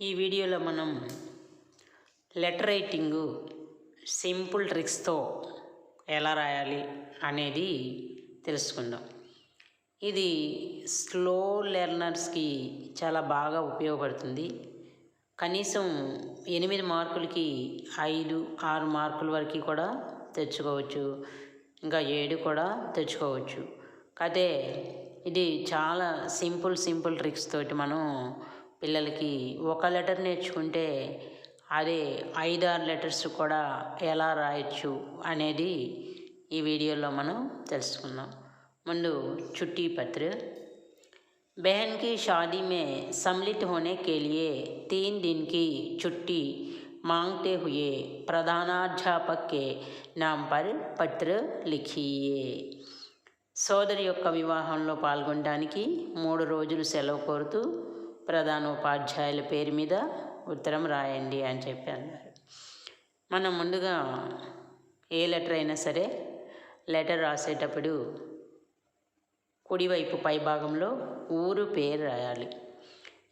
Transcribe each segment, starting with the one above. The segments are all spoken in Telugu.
ఈ వీడియోలో మనం లెటర్ రైటింగు సింపుల్ ట్రిక్స్తో ఎలా రాయాలి అనేది తెలుసుకుందాం. ఇది స్లో లెర్నర్స్కి చాలా బాగా ఉపయోగపడుతుంది. కనీసం ఎనిమిది మార్కులకి ఐదు ఆరు మార్కుల వరకు కూడా తెచ్చుకోవచ్చు. ఇంకా ఏడు కూడా తెచ్చుకోవచ్చు. అయితే ఇది చాలా సింపుల్ సింపుల్ ట్రిక్స్ తోటి మనం పిల్లలకి ఒక లెటర్ నేర్చుకుంటే అదే ఐదారు లెటర్స్ కూడా ఎలా రాయొచ్చు అనేది ఈ వీడియోలో మనం తెలుసుకుందాం ముందు చుట్టీ పత్ర बहन की शादी में सम्मिलित होने के लिए तीन दिन की छुट्टी मांगते हुए प्रधानाध्यापक के नाम पर పత్ర లిఖియే సోదరి యొక్క వివాహంలో పాల్గొనడానికి మూడు రోజులు సెలవు కోరుతూ ప్రధానోపాధ్యాయుల పేరు మీద ఉత్తరం రాయండి అని చెప్పి అన్నారు. మనం ముందుగా ఏ లెటర్ అయినా సరే లెటర్ రాసేటప్పుడు కుడివైపు పై భాగంలో ఊరు పేరు రాయాలి.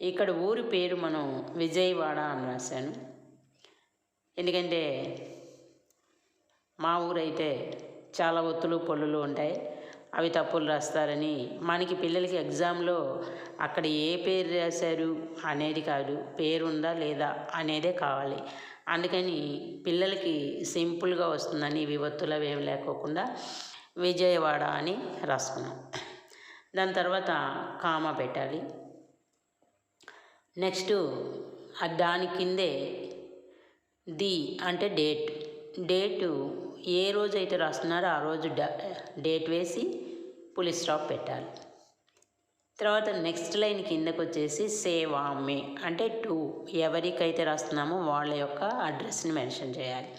ఇక్కడ ఊరు పేరు మనం విజయవాడ అని రాశాను. ఎందుకంటే మా ఊరైతే చాలా ఒత్తులు పొల్లులు ఉంటాయి. అవి తప్పులు రాస్తారని మనకి పిల్లలకి ఎగ్జామ్లో అక్కడ ఏ పేరు రాశారు అనేది కాదు పేరు ఉందా లేదా అనేదే కావాలి. అందుకని పిల్లలకి సింపుల్గా వస్తుందని వివత్తులు అవి ఏం లేకోకుండా విజయవాడ అని రాసుకున్నాం. దాని తర్వాత కామా పెట్టాలి. నెక్స్ట్ దాని కిందే ది అంటే డేట్. డేటు ఏ రోజు అయితే రాస్తున్నారో ఆ రోజు డేట్ వేసి పులి స్టాప్ పెట్టాలి. తర్వాత నెక్స్ట్ లైన్ కిందకు వచ్చేసి సేవా అంటే టూ ఎవరికైతే రాస్తున్నామో వాళ్ళ యొక్క అడ్రస్ని మెన్షన్ చేయాలి.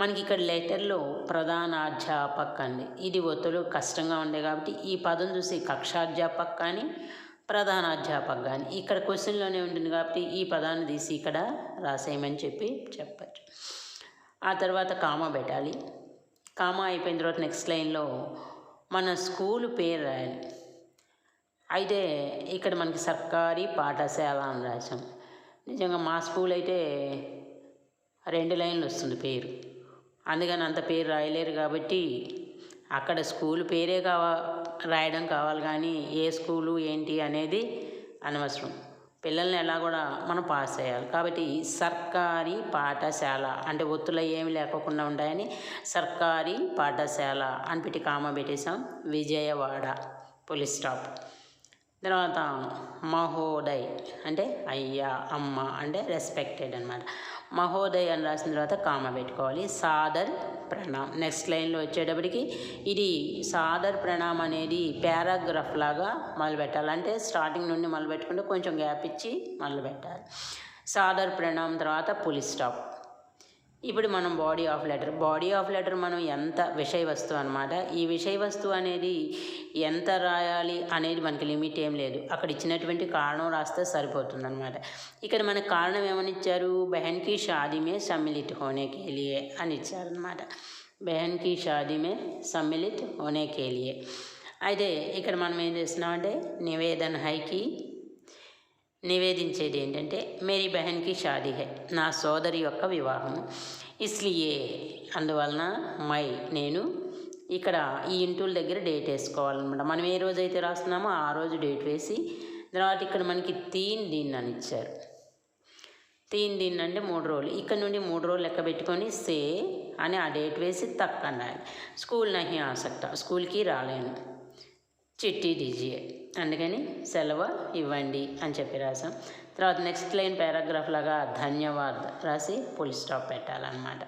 మనకి ఇక్కడ లెటర్లో ప్రధానాధ్యాపక్ అండి. ఇది ఒత్తులు కష్టంగా ఉండే కాబట్టి ఈ పదం చూసి కక్షాధ్యాపక్ కానీ ప్రధానాధ్యాపక్ కానీ. ఇక్కడ క్వశ్చన్లోనే ఉంటుంది కాబట్టి ఈ పదాన్ని తీసి ఇక్కడ రాసేయమని చెప్పి చెప్పచ్చు. ఆ తర్వాత కామా పెట్టాలి కామా అయిపోయిన తర్వాత నెక్స్ట్ లైన్లో మన స్కూల్ పేరు రాయాలి. అయితే ఇక్కడ మనకి సర్కారీ పాఠశాల అని రాసాం నిజంగా మా స్కూల్ అయితే రెండు లైన్లు వస్తుంది పేరు. అందుకని అంత పేరు రాయలేరు కాబట్టి అక్కడ స్కూల్ పేరే కావా రాయడం కావాలి కానీ ఏ స్కూలు ఏంటి అనేది అనవసరం. పిల్లల్ని ఎలా కూడా మనం పాస్ చేయాలి. కాబట్టి సర్కారీ పాఠశాల అంటే ఒత్తులు ఏమి లేకుండా ఉంటాయని సర్కారీ పాఠశాల అని పెట్టి కామ పెట్టేశాం. Vijayawada police stop. తర్వాత మహోదయ్ అంటే అయ్యా అమ్మ అంటే రెస్పెక్టెడ్ అనమాట మహోదయ్ అని రాసిన తర్వాత కామ పెట్టుకోవాలి. సాదర్ ప్రణామ్. నెక్స్ట్ లైన్లో వచ్చేటప్పటికి ఇది సాదర్ ప్రణామ్ అనేది పారాగ్రాఫ్ లాగా మొదలుపెట్టాలి. అంటే స్టార్టింగ్ నుండి మొదలుపెట్టుకుంటే కొంచెం గ్యాప్ ఇచ్చి మొదలుపెట్టాలి. సాదర్ ప్రణామ్ తర్వాత పులి స్టాప్ ఇప్పుడు మనం body of letter body of letter మనం ఎంత విషయ వస్తువు అనమాట ఈ విషయ వస్తువు అనేది ఎంత రాయాలి అనేది మనకి లిమిట్ ఏం లేదు. అక్కడ ఇచ్చినటువంటి కారణం రాస్తే సరిపోతుంది అనమాట ఇక్కడ మనకు కారణం ఏమని ఇచ్చారు? బెహన్కి షాదీమే సమ్మిలిట్ హోనే కేలియే అని ఇచ్చారనమాట బెహన్కి షాదీమే సమ్మిలిట్ హోనే కేలియే అయితే ఇక్కడ మనం ఏం చేస్తున్నామంటే నివేదన హైకి నివేదించేది ఏంటంటే మేరీ బెహన్కి షాదీ హై నా సోదరి యొక్క వివాహము ఇస్లియే అందువలన మై నేను ఇక్కడ ఈ ఇంటూల దగ్గర డేట్ వేసుకోవాలన్నమాట. మనం ఏ రోజు అయితే రాస్తున్నామో ఆ రోజు డేట్ వేసి తర్వాత ఇక్కడ మనకి తీన్ దీన్ అని ఇచ్చారు. తీన్ దీన్ అంటే మూడు రోజులు. ఇక్కడ నుండి మూడు రోజులు లెక్క పెట్టుకొని సే అని ఆ డేట్ వేసి తక్కువ అన్నారు స్కూల్ నహి ఆసక్త స్కూల్కి రాలేను. చిట్టి డిజియే అందుకని సెలవు ఇవ్వండి అని చెప్పి రాసాం తర్వాత నెక్స్ట్ లైన్ పారాగ్రాఫ్ లాగా ధన్యవాద్ రాసి పుల్ స్టాప్ పెట్టాలన్నమాట.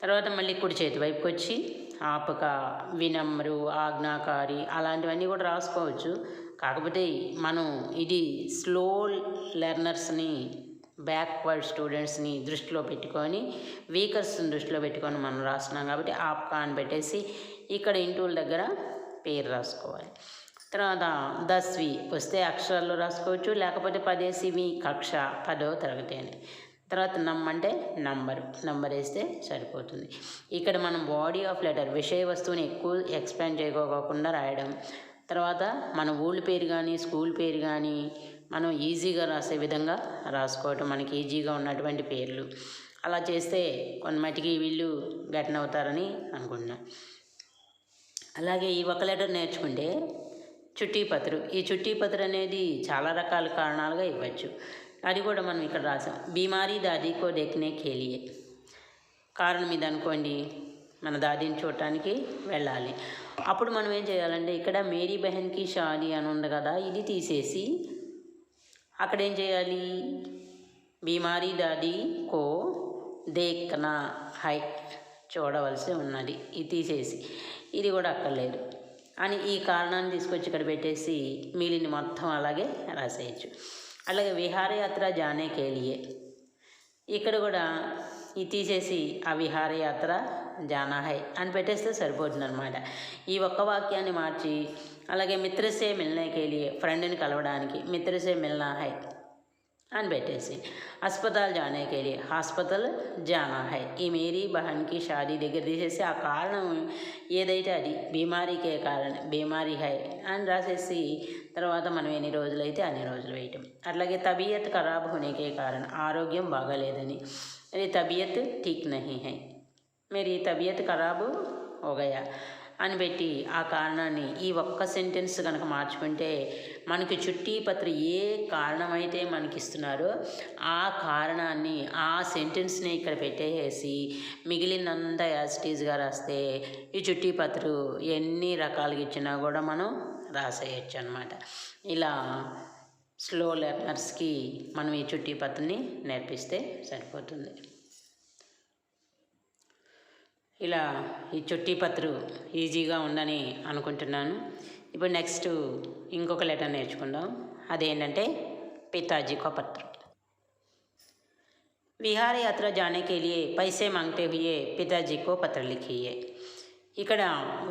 తర్వాత మళ్ళీ కుడి చేతి వైపుకి వచ్చి ఆపక వినమ్రు ఆజ్ఞాకారి అలాంటివన్నీ కూడా రాసుకోవచ్చు. కాకపోతే మనం ఇది స్లో లెర్నర్స్ని బ్యాక్వర్డ్ స్టూడెంట్స్ని దృష్టిలో పెట్టుకొని వీకర్స్ని దృష్టిలో పెట్టుకొని మనం రాస్తున్నాం. కాబట్టి ఆప్కా అని పెట్టేసి ఇక్కడ ఇంటూల దగ్గర పేరు రాసుకోవాలి. తర్వాత దస్వి వస్తే అక్షరాల్లో రాసుకోవచ్చు లేకపోతే పదేసివి కక్ష పదో తరగతి అని. తర్వాత నమ్ అంటే నంబరు నంబర్ వేస్తే సరిపోతుంది. ఇక్కడ మనం బాడీ ఆఫ్ లెటర్ విషయ వస్తువుని ఎక్కువ ఎక్స్పాండ్ చేయకోకుండా రాయడం. తర్వాత మన ఊళ్ళ పేరు కానీ స్కూల్ పేరు కానీ మనం ఈజీగా రాసే విధంగా రాసుకోవటం మనకి ఈజీగా ఉన్నటువంటి పేర్లు. అలా చేస్తే కొన్నిమటికి వీళ్ళు ఘటన అవుతారని అనుకుంటున్నాం. అలాగే ఈ ఒక లెటర్ నేర్చుకుంటే చుట్టీ పత్రు. ఈ చుట్టీ పత్రు అనేది చాలా రకాల కారణాలుగా ఇవ్వచ్చు. అది కూడా మనం ఇక్కడ రాసాం. బీమారీ దాదీకో డెక్నే ఖేలియే. కారణం ఇది అనుకోండి మన దాదీని చూడటానికి వెళ్ళాలి. అప్పుడు మనం ఏం చేయాలంటే ఇక్కడ మేరీ బెహన్కి షాదీ అని ఉంది కదా ఇది తీసేసి అక్కడ ఏం చేయాలి? బీమారీ దాదీ కో దేక్నా హై చూడవలసి ఉన్నది. ఇది తీసేసి ఇది కూడా అక్కర్లేదు. అని ఈ కారణాన్ని తీసుకొచ్చి ఇక్కడ పెట్టేసి మిగిలిన మొత్తం అలాగే రాసేయచ్చు. అలాగే విహారయాత్ర జానే కేలియే ఇక్కడ కూడా ఇది తీసేసి ఆ విహారయాత్ర జానాహై అని పెట్టేస్తే సరిపోతుంది అనమాట ఈ ఒక్క వాక్యాన్ని మార్చి అలాగే మిత్రసే మిల్నే కేలియే ఫ్రెండ్ని కలవడానికి మిత్రసే మిల్నా హై అని పెట్టేసి అస్పతాల్ జానే కేలియే హాస్పిటల్ జానా హై ఈ మేరీ బహన్కి షాదీ దగ్గర తీసేసి ఆ కారణం ఏదైతే అది బీమారీకే కారణం బీమారీ హై అని రాసేసి తర్వాత మనం ఎన్ని రోజులైతే అన్ని రోజులు వేయటం అట్లాగే తబియత్ ఖరాబ్ హోనేకే కారణం ఆరోగ్యం బాగాలేదని అది తబియత్ ఠీక్ నహీ హై మేరీ తబియత్ ఖరాబ్ హో గయా అని పెట్టి ఆ కారణాన్ని ఈ ఒక్క సెంటెన్స్ కనుక మార్చుకుంటే మనకి చుట్టి పత్ర ఏ కారణమైతే మనకి ఇస్తున్నారో ఆ కారణాన్ని ఆ సెంటెన్స్ని ఇక్కడ పెట్టేసి మిగిలినంతా యాజిటీజ్గా రాస్తే ఈ చుట్టి పత్రు ఎన్ని రకాలుగా ఇచ్చినా కూడా మనం రాసేయచ్చు అనమాట ఇలా స్లో లెర్నర్స్కి మనం ఈ చుట్టి పత్రని నేర్పిస్తే సరిపోతుంది. ఇలా ఈ చుట్టి పత్రు ఈజీగా ఉందని అనుకుంటున్నాను ఇప్పుడు నెక్స్ట్ ఇంకొక లెటర్ నేర్చుకుందాం అదేంటంటే పితాజీ को पत्र విహార యాత్ర జానే के लिए पैसे मांगते हुए पिताजी को पत्र लिखिए ఇక్కడ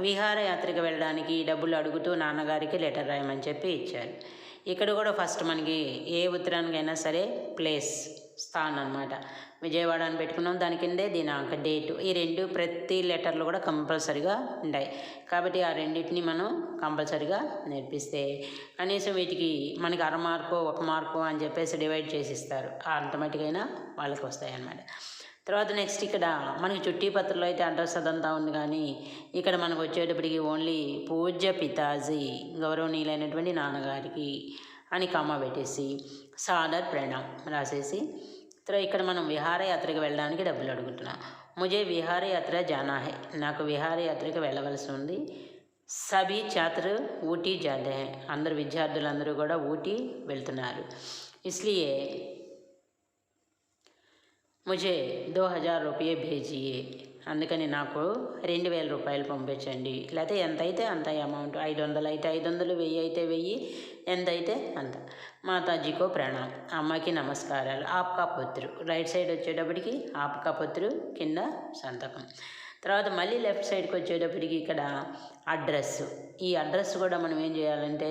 విహారయాత్రకు వెళ్ళడానికి డబ్బులు అడుగుతూ నాన్నగారికి లెటర్ రాయమని చెప్పి ఇచ్చారు ఇక్కడ కూడా ఫస్ట్ మనకి ఏ ఉత్తరానికైనా సరే ప్లేస్ స్థాన్ అనమాట విజయవాడ అని పెట్టుకున్నాం. దాని కిందే దినాంక డేటు. ఈ రెండు ప్రతి లెటర్లు కూడా కంపల్సరిగా ఉంటాయి కాబట్టి ఆ రెండింటిని మనం కంపల్సరిగా నేర్పిస్తే కనీసం వీటికి మనకి అర మార్కు ఒక మార్కు అని చెప్పేసి డివైడ్ చేసి ఇస్తారు. అంత వాళ్ళకి వస్తాయి అన్నమాట తర్వాత నెక్స్ట్ ఇక్కడ మనకి చుట్టి పత్రంలో అయితే అడ్రస్ అదంతా ఉంది కానీ ఇక్కడ మనకు వచ్చేటప్పటికి ఓన్లీ పూజ్య పితాజీ గౌరవనీయులైనటువంటి నాన్నగారికి అని కమ్మ పెట్టేసి సాదర్ ప్రణామ్ రాసేసి ఇక్కడ మనం విహారయాత్రకు వెళ్ళడానికి డబ్బులు అడుగుతున్నాం. ముజే విహారయాత్ర జానా హై నాకు విహారయాత్రకు వెళ్ళవలసి ఉంది. సభీ ఛాత్ర ఊటీ జాతే హై. అందరు విద్యార్థులందరూ కూడా ఊటీ వెళ్తున్నారు. ఇస్లియే ముజే దో హజార్ రూపాయ భేజియే. అందుకని నాకు రెండు వేల రూపాయలు పంపించండి. లేకపోతే ఎంత అయితే అంత అమౌంట్ ఐదు వందలు అయితే ఐదు వందలు వెయ్యి అయితే వెయ్యి ఎంత అయితే అంత. మాతాజీకో ప్రణామ్ అమ్మకి నమస్కారాలు. ఆప్కా పొత్తురు రైట్ సైడ్ వచ్చేటప్పటికి ఆప్కా పొత్తురు కింద సంతకం. తర్వాత మళ్ళీ లెఫ్ట్ సైడ్కి వచ్చేటప్పటికి ఇక్కడ అడ్రస్ ఈ అడ్రస్ కూడా మనం ఏం చేయాలంటే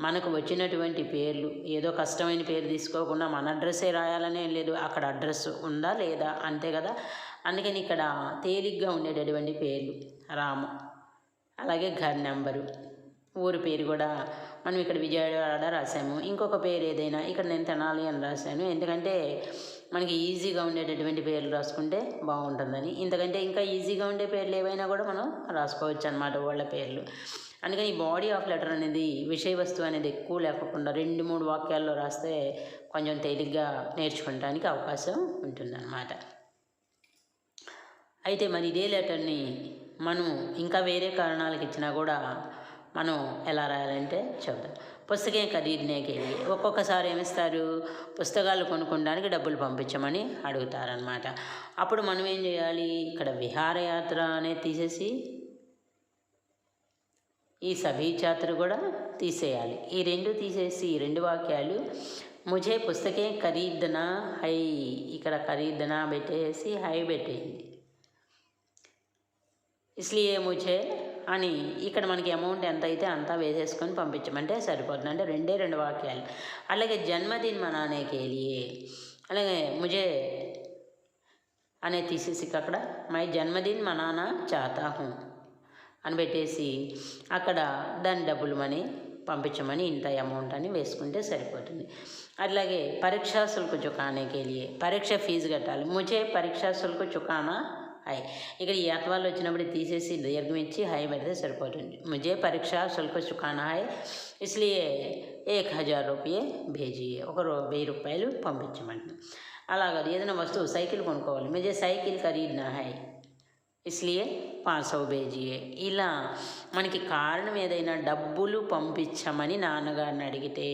మనకు వచ్చినటువంటి పేర్లు ఏదో కష్టమైన పేరు తీసుకోకుండా మన అడ్రస్సే రాయాలనే లేదు. అక్కడ అడ్రస్ ఉందా లేదా? అంతే కదా. అందుకని ఇక్కడ తేలిగ్గా ఉండేటటువంటి పేర్లు. రాము. అలాగే ఘర్ నెంబరు. ఊరి పేరు కూడా మనం ఇక్కడ విజయవాడ రాసాము ఇంకొక పేరు ఏదైనా ఇక్కడ నేను తినాలి అని రాశాను. ఎందుకంటే మనకి ఈజీగా ఉండేటటువంటి పేర్లు రాసుకుంటే బాగుంటుందని. ఇంతకంటే ఇంకా ఈజీగా ఉండే పేర్లు ఏవైనా కూడా మనం రాసుకోవచ్చు అనమాట వాళ్ళ పేర్లు. అందుకని ఈ బాడీ ఆఫ్ లెటర్ అనేది విషయ వస్తువు అనేది ఎక్కువ లేకుండా రెండు మూడు వాక్యాల్లో రాస్తే కొంచెం తేలిగ్గా నేర్చుకోవడానికి అవకాశం ఉంటుందన్నమాట. అయితే మరి ఇదే లెటర్ని మనం ఇంకా వేరే కారణాలకు ఇచ్చినా కూడా మనం ఎలా రాయాలంటే చెబుతాం. పుస్తకం ఖరీదునేకి ఒక్కొక్కసారి ఏమిస్తారు పుస్తకాలు కొనుక్కోడానికి డబ్బులు పంపించమని అడుగుతారనమాట అప్పుడు మనం ఏం చేయాలి? ఇక్కడ విహారయాత్ర అనేది తీసేసి ఈ సభీచాత్ర కూడా తీసేయాలి. ఈ రెండు తీసేసి ఈ రెండు వాక్యాలు ముజే పుస్తకే ఖరీదనా హై ఇక్కడ ఖరీదనా పెట్టేసి హై పెట్టేయండి. ఇస్లియే ముచే అని ఇక్కడ మనకి అమౌంట్ ఎంత అయితే అంతా వేసేసుకొని పంపించమంటే సరిపోతుంది. అంటే రెండే రెండు వాక్యాలు. అలాగే జన్మదిన్ మనానే కేలియే అలాగే ముజే అనే తీసేసి అక్కడ మై జన్మదిన్ మనానా చాతా హూ అని పెట్టేసి అక్కడ దాని డబ్బులు మనీ పంపించమని ఇంత అమౌంట్ అని వేసుకుంటే సరిపోతుంది. అట్లాగే పరీక్షా శుల్క్ చుకానేకి లియే. పరీక్ష ఫీజు కట్టాలి. ముజే పరీక్షా శుల్క్ చుకానా హై ఇక్కడ ఈ అత్వాలు వచ్చినప్పుడు తీసేసి దీర్ఘం ఇచ్చి హై పెడితే సరిపోతుంది. ముజే పరీక్ష శుల్క్ చుకానా హై ఇస్లియే ఏక్ హజార్ రూపాయ భేజియే. ఒక రూ వెయ్యి రూపాయలు పంపించమండి అలాగే ఏదైనా వస్తువు సైకిల్ కొనుక్కోవాలి. ముజే సైకిల్ ఖరీదనా హై ఇస్లియే పాసవ్ సౌ భేజియే ఇలా మనకి కారణం ఏదైనా డబ్బులు పంపించమని నాన్నగారిని అడిగితే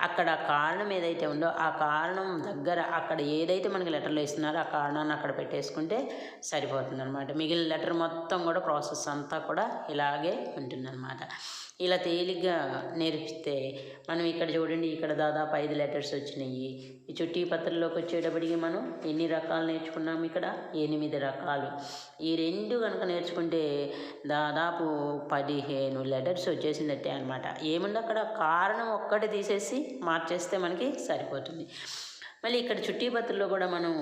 అక్కడ కారణం ఏదైతే ఉందో ఆ కారణం దగ్గర అక్కడ ఏదైతే మనకి లెటర్లో ఇస్తున్నారో ఆ కారణాన్ని అక్కడ పెట్టేసుకుంటే సరిపోతుంది అనమాట మిగిలిన లెటర్ మొత్తం కూడా ప్రాసెస్ అంతా కూడా ఇలాగే ఉంటుందన్నమాట. ఇలా తేలిగ్గా నేర్పిస్తే మనం ఇక్కడ చూడండి ఇక్కడ దాదాపు ఐదు లెటర్స్ వచ్చినాయి. ఈ చుట్టి పత్రంలోకి వచ్చేటప్పటికి మనం ఎన్ని రకాలు నేర్చుకున్నాం ఇక్కడ? ఎనిమిది రకాలు. ఈ రెండు కనుక నేర్చుకుంటే దాదాపు పదిహేను లెటర్స్ వచ్చేసిందట్టే అనమాట ఏముంది అక్కడ? కారణం ఒక్కటి తీసేసి మార్చేస్తే మనకి సరిపోతుంది. మళ్ళీ ఇక్కడ చుట్టి కూడా మనం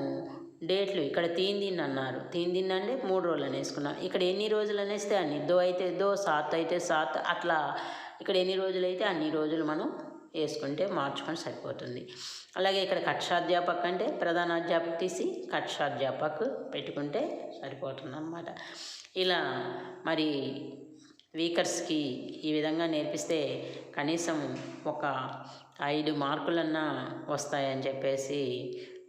డేట్లు ఇక్కడ తీన్ దిన్ అన్నారు. తీన్ దిన్ అంటే మూడు రోజులు అనేసుకున్నాం. ఇక్కడ ఎన్ని రోజులు అనేస్తే అన్ని. దో అయితే దో సాత్ అయితే సాత్ అట్లా. ఇక్కడ ఎన్ని రోజులు అయితే అన్ని రోజులు మనం వేసుకుంటే మార్చుకొని సరిపోతుంది. అలాగే ఇక్కడ కక్షాధ్యాపక్ అంటే ప్రధానాధ్యాపక్ తీసి కక్షాధ్యాపక్ పెట్టుకుంటే సరిపోతుంది అన్నమాట ఇలా మరి వీకర్స్కి ఈ విధంగా నేర్పిస్తే కనీసం ఒక ఐదు మార్కులన్నా వస్తాయని చెప్పేసి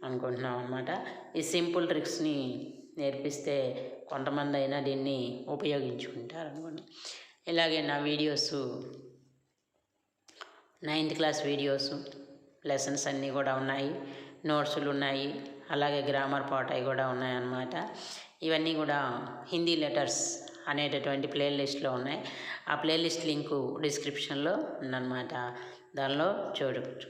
అనుకుంటున్నాం అనమాట ఈ సింపుల్ ట్రిక్స్ని నేర్పిస్తే కొంతమంది అయినా దీన్ని ఉపయోగించుకుంటారు అనుకోండి ఇలాగే నా videos ninth class videos lessons అన్నీ కూడా ఉన్నాయి. నోట్సులు ఉన్నాయి. అలాగే గ్రామర్ పాట అవి కూడా ఉన్నాయన్నమాట. ఇవన్నీ కూడా హిందీ లెటర్స్ అనేటటువంటి ప్లేలిస్ట్లో ఉన్నాయి. ఆ ప్లేలిస్ట్ లింకు డిస్క్రిప్షన్లో ఉందన్నమాట. దానిలో చూడవచ్చు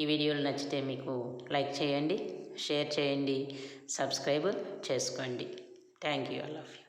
ఈ వీడియోలు నచ్చితే మీకు లైక్ చేయండి షేర్ చేయండి సబ్స్క్రైబ్ చేసుకోండి. Thank you all of you.